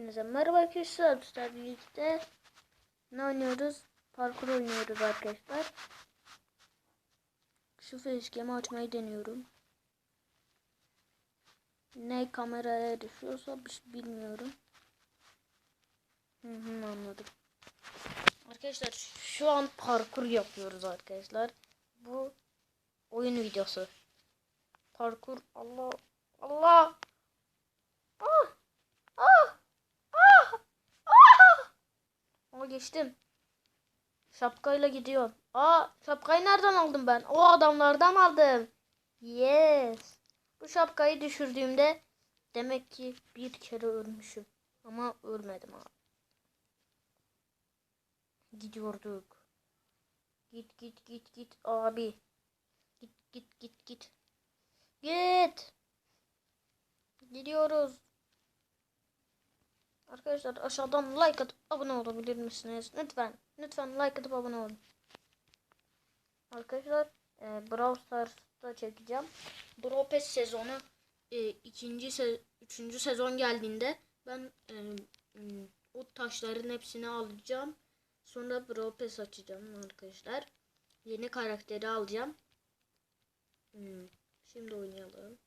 Hepinize merhaba arkadaşlar. Sizlerle birlikte ne oynuyoruz? Parkur oynuyoruz arkadaşlar. Şu facecam'i açmayı deniyorum. Ne kameraya düşüyorsa bilmiyorum. Hı hı anladım. Arkadaşlar şu an parkur yapıyoruz arkadaşlar. Bu oyun videosu. Parkur Allah Allah. Ah! Ah! Ah! Ah! Ama geçtim. Şapkayla gidiyor. Aa, şapkayı nereden aldım ben? O adamlardan aldım. Yes. Bu şapkayı düşürdüğümde demek ki bir kere ölmüşüm. Ama ölmedim abi. Gidiyorduk. Git git git git abi. Git git git git. Git. Gidiyoruz. Arkadaşlar aşağıdan like atıp abone olabilir misiniz? Lütfen. Lütfen like atıp abone olun. Arkadaşlar e, Brawl Stars'ta çekeceğim. Brawl Pass sezonu e, ikinci se üçüncü sezon geldiğinde ben e, o taşların hepsini alacağım. Sonra Brawl Pass açacağım arkadaşlar. Yeni karakteri alacağım. Hmm, Şimdi oynayalım.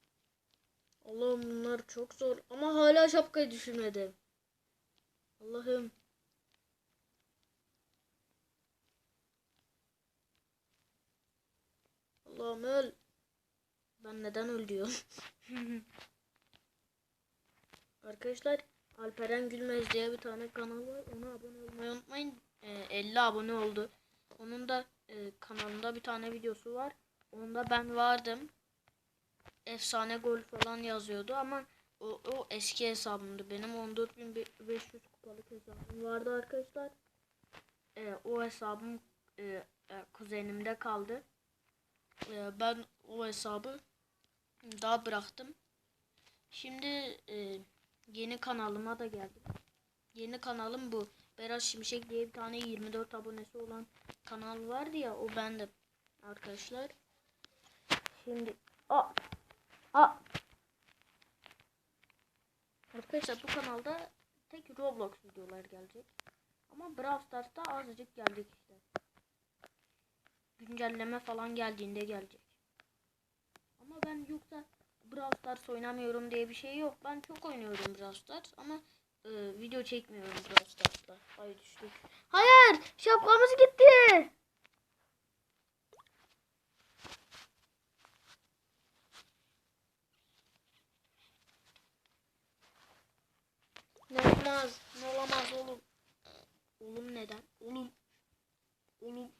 Allah'ım bunlar çok zor ama hala şapkayı düşürmedim. Allah'ım. Allah'ım öl. Ben neden öl. Arkadaşlar Alperen Gülmez diye bir tane kanal var. Ona abone olmayı unutmayın. Ee, 50 abone oldu. Onun da e, kanalında bir tane videosu var. Onda ben vardım. Efsane gol falan yazıyordu ama o, o eski hesabımdı. Benim 14.500 kupalık hesabım vardı arkadaşlar. Ee, o hesabım e, e, kuzenimde kaldı. Ee, ben o hesabı daha bıraktım. Şimdi e, yeni kanalıma da geldim. Yeni kanalım bu. Berat Şimşek diye bir tane 24 abonesi olan kanal vardı ya o bendim arkadaşlar. Şimdi a a Arkadaşlar bu kanalda tek Roblox videolar gelecek. Ama Brawl Stars'ta azıcık gelecek işte. Güncelleme falan geldiğinde gelecek. Ama ben yoksa Brawl Stars oynamıyorum diye bir şey yok. Ben çok oynuyorum Brawl Stars ama e, video çekmiyorum Brawl Stars'ta. Ay düştük. Hayır! Şapkamız gitti. Ne olmaz. Ne olamaz oğlum. Oğlum neden? Oğlum. Oğlum.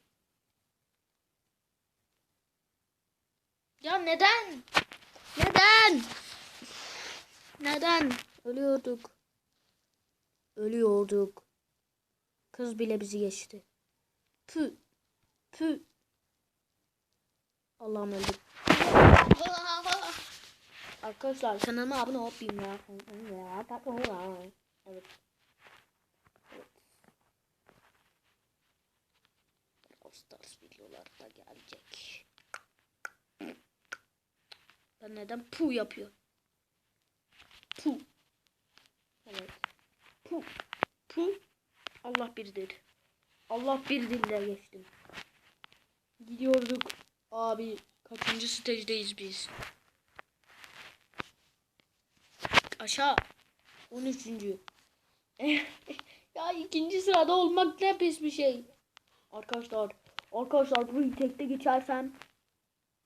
Ya neden? Neden? Neden? Ölüyorduk. Ölüyorduk. Kız bile bizi geçti. Pü. Pü. Allah'ım öldük. Arkadaşlar kanalıma abone olup ya. Evet. Evet. Brawl Stars videoları da gelecek. Ben neden pu yapıyor? Pu. Evet. Pu. Pu. Allah birdir. Allah bir dilde geçtim. Gidiyorduk. Abi kaçıncı stage'deyiz biz? Aşağı. 13. ya ikinci sırada olmak ne pis bir şey. Arkadaşlar. Arkadaşlar burayı tekte geçersem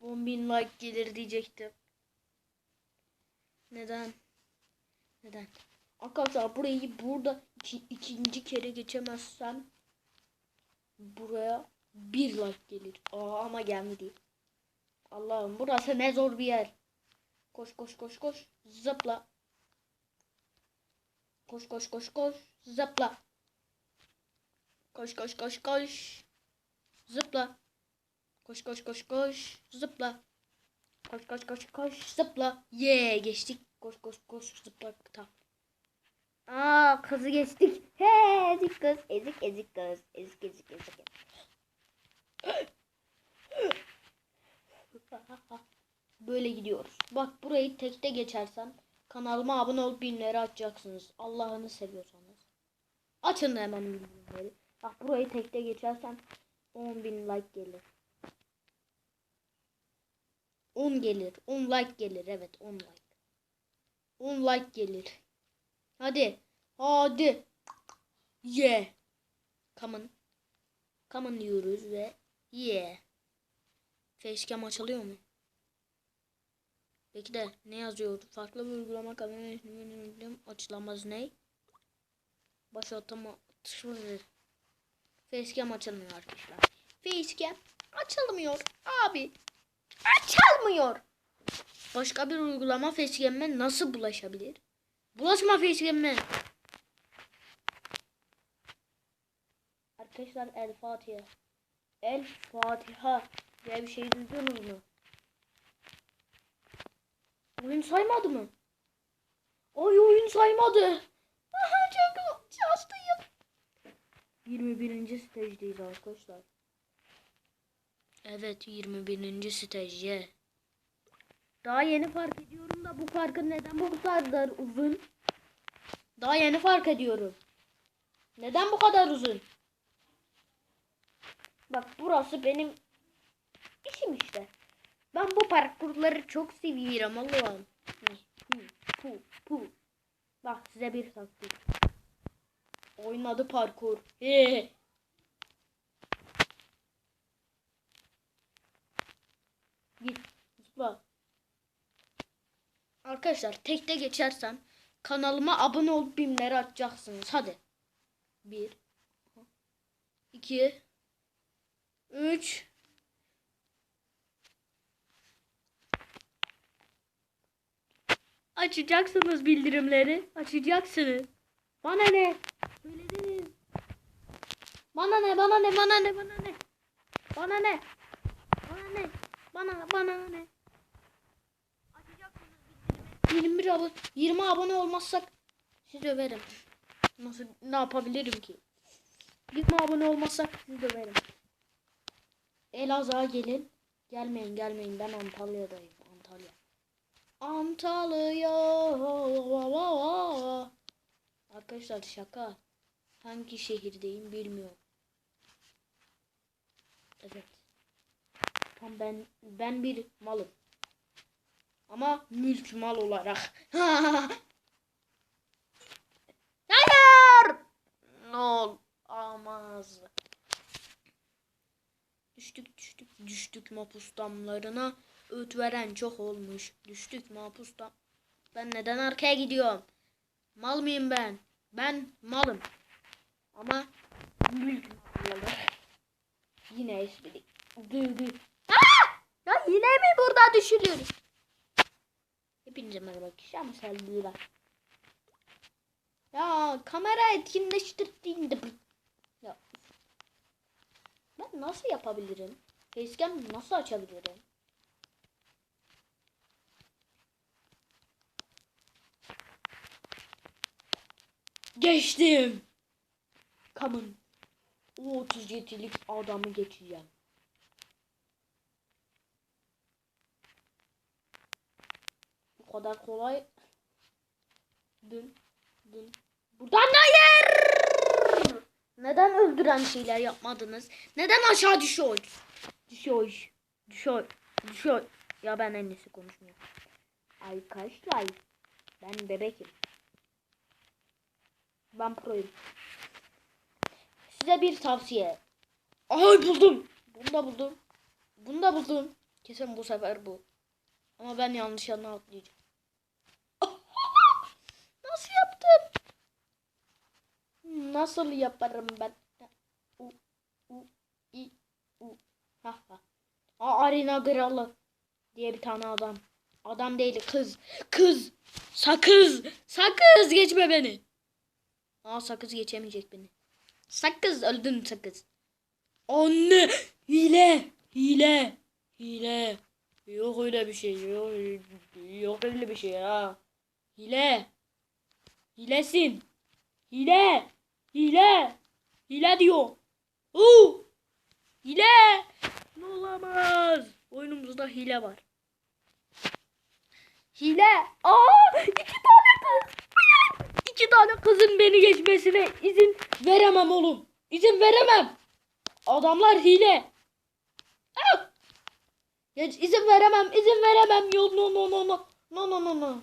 10.000 like gelir diyecektim. Neden? Neden? Arkadaşlar burayı burada iki, ikinci kere geçemezsem buraya bir like gelir. Aa, ama gelmedi. Allah'ım burası ne zor bir yer. Koş koş koş koş. Zıpla. Koş koş koş koş. Zıpla. Koş koş koş koş. Zıpla. Koş koş koş koş. Zıpla. Koş koş koş koş. Zıpla. Ye geçtik. Koş koş koş. Zıpla. Tamam. Aa kızı geçtik. He ezik kız. Ezik ezik kız. Ezik ezik ezik. Böyle gidiyoruz. Bak burayı tekte geçersem Kanalıma abone olup binleri açacaksınız. Allah'ını seviyorsanız. Açın hemen bildirimleri. Bak burayı tekte geçersem 10 bin like gelir. 10 gelir. 10 like gelir. Evet 10 like. 10 like gelir. Hadi. Hadi. Ye. Come on. Come on diyoruz ve ye. Facecam açılıyor mu? Peki de ne yazıyor? Farklı bir uygulama kamera açılamaz ne? Başlatma Facecam açılmıyor arkadaşlar. Facecam açılmıyor abi. Açılmıyor. Başka bir uygulama Facecam'e nasıl bulaşabilir? Bulaşma Facecam'e. Arkadaşlar El Fatiha. El Fatiha diye bir şey duydunuz mu? Oyun saymadı mı? Ay oyun saymadı. Aha çok şanslıyım. 21. stajdeyiz arkadaşlar. Evet 21. stajye. Daha yeni fark ediyorum da bu farkın neden bu kadar uzun? Daha yeni fark ediyorum. Neden bu kadar uzun? Bak burası benim işim işte. Ben bu parkurları çok seviyorum Allah'ım. Hı, hı, pu, pu. Bak size bir taktik. Oynadı parkur. He. Git. Zıpla. Arkadaşlar tekte geçersem kanalıma abone olup bimleri açacaksınız. Hadi. Bir. iki, Üç. Açacaksınız bildirimleri. Açacaksınız. Bana ne? Söylediniz. Bana ne? Bana ne? Bana ne? Bana ne? Bana ne? Bana ne? Bana bana ne? Açacaksınız bildirimi. 21 abone 20 abone olmazsak sizi döverim. Nasıl ne yapabilirim ki? 20 abone olmazsak sizi döverim. Elazığ'a gelin. Gelmeyin gelmeyin ben Antalya'dayım. Antalya. Arkadaşlar şaka. Hangi şehirdeyim bilmiyorum. Evet. Tam ben ben bir malım. Ama mülk mal olarak. Hayır. Ne ol. Düştük düştük düştük mapus damlarına. Öğüt veren çok olmuş. Düştük mapus dam. Ben neden arkaya gidiyorum? Mal mıyım ben? Ben malım. Ama mülk malı. Yine dı. Aa! Ya yine mi burada düşülüyoruz? Hepinize merhaba kişi ama selviler. Ya kamera etkinleştirdiğinde ya ben nasıl yapabilirim? Facecam nasıl açabilirim? Geçtim. On. O 37'lik adamı geçeceğim. Bu kadar kolay. Dün. Dün. Buradan hayır. Neden öldüren şeyler yapmadınız? Neden aşağı düşüyor? Düşüyor. Düşüyor. Düşüyor. Ya ben en iyisi konuşmuyorum. Arkadaşlar. Ben bebekim. Ben proyum. Size bir tavsiye. Ay buldum. Bunu da buldum. Bunu da buldum. Kesin bu sefer bu. Ama ben yanlış yana atlayacağım. Nasıl yaptım? Nasıl yaparım ben? U, u, i, u. Ha ha. Aa, Arena Kralı diye bir tane adam. Adam değil kız. Kız. Sakız. Sakız geçme beni. Aa sakız geçemeyecek beni. Sakız öldün sakız. Anne hile hile hile. Yok öyle bir şey yok yok öyle bir şey ya. Hile. Hilesin. Hile. Hile. Hile diyor. Oo. Hile. Ne olamaz. Oyunumuzda hile var. Hile. Aa, iki tane kız. İki tane kızın beni geçmesine izin veremem oğlum. İzin veremem. Adamlar hile. Ah! Ya izin veremem, izin veremem. Yo no no no no. No no no no.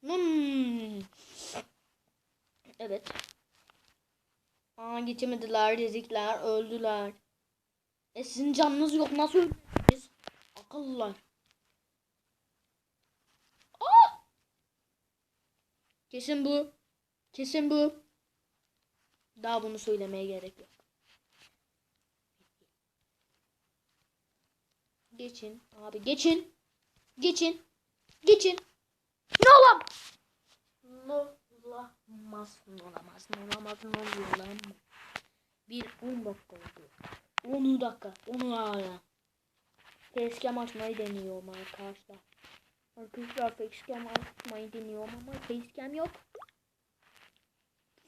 Hmm. Evet. Aa geçemediler, rezikler, öldüler. E sizin canınız yok nasıl öldünüz? Akıllılar. Aa! Kesin bu. Kesin bu. Daha bunu söylemeye gerek yok. Geçin abi geçin. Geçin. Geçin. Ne olam? Ne olamaz. Ne olamaz. Ne olamaz. Ne lan? Bir 10 dakika oldu. 10 dakika. 10 hala. Facecam açmayı deniyorum arkadaşlar. Arkadaşlar facecam açmayı deniyorum ama facecam yok.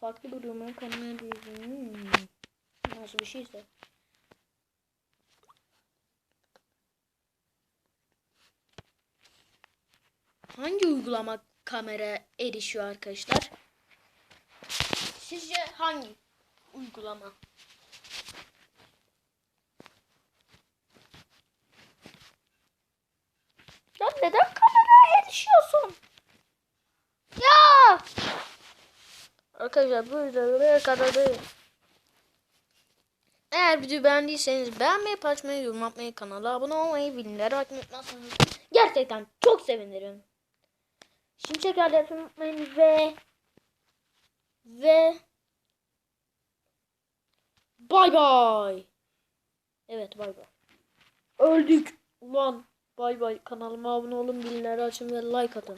Farklı bir ürünün kanalına Hmm. Nasıl bir şeyse. Hangi uygulama kamera erişiyor arkadaşlar? Sizce hangi uygulama? Ya neden kameraya erişiyorsun? Ya! Arkadaşlar bu videoda buraya kadar değil. Eğer videoyu beğendiyseniz beğenmeyi, paylaşmayı, yorum yapmayı, kanala abone olmayı, bildirimleri açmayı unutmazsanız gerçekten çok sevinirim. Şimdi tekrar yapmayı ve ve bay bay. Evet bay bay. Öldük. Ulan bay bay. Kanalıma abone olun, bildirimleri açın ve like atın.